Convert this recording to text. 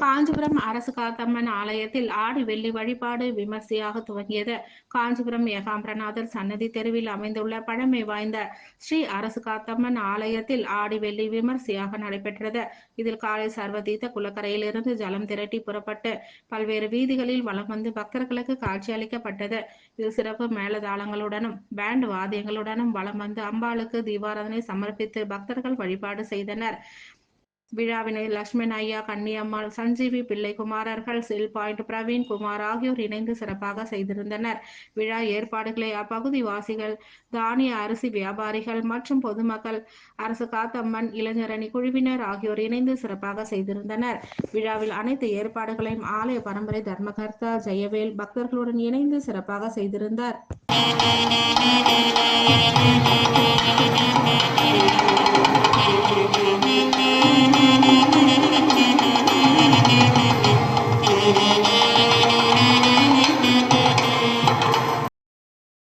காஞ்சிபுரம் அரசு காத்தம்மன் ஆலயத்தில் ஆடி வெள்ளி வழிபாடு விமர்சையாக துவங்கியது. காஞ்சிபுரம் ஏகாம்பரநாதர் சன்னதி தெருவில் அமைந்துள்ள பழமை வாய்ந்த ஸ்ரீ அரசு காத்தம்மன் ஆலயத்தில் ஆடி வெள்ளி விமர்சையாக நடைபெற்றது. இதில் காலை சர்வதீத குளக்கரையிலிருந்து ஜலம் திரட்டி புறப்பட்டு பல்வேறு வீதிகளில் வலம் வந்து பக்தர்களுக்கு காட்சியளிக்கப்பட்டது இதில் சிறப்பு மேளதாளங்களுடனும் பேண்ட் வாத்தியங்களுடனும் வலம் வந்து அம்பாளுக்கு தீபாராதனை சமர்ப்பித்து பக்தர்கள் வழிபாடு செய்தனர். விழாவினை லட்சுமண் ஐயா கன்னியம்மாள் சஞ்சீவி பிள்ளை குமாரர்கள் செல் பாயிண்ட் பிரவீன் குமார் ஆகியோர் இணைந்து சிறப்பாக செய்திருந்தனர். விழா ஏற்பாடுகளை அப்பகுதி வாசிகள் தானிய அரிசி வியாபாரிகள் மற்றும் பொதுமக்கள் அரசு காத்தம்மன் இளைஞரணி குழுவினர் ஆகியோர் இணைந்து சிறப்பாக செய்திருந்தனர். விழாவில் அனைத்து ஏற்பாடுகளையும் ஆலய பரம்பரை தர்மகர்த்தா ஜெயவேல் பக்தர்களுடன் இணைந்து சிறப்பாக செய்திருந்தார்.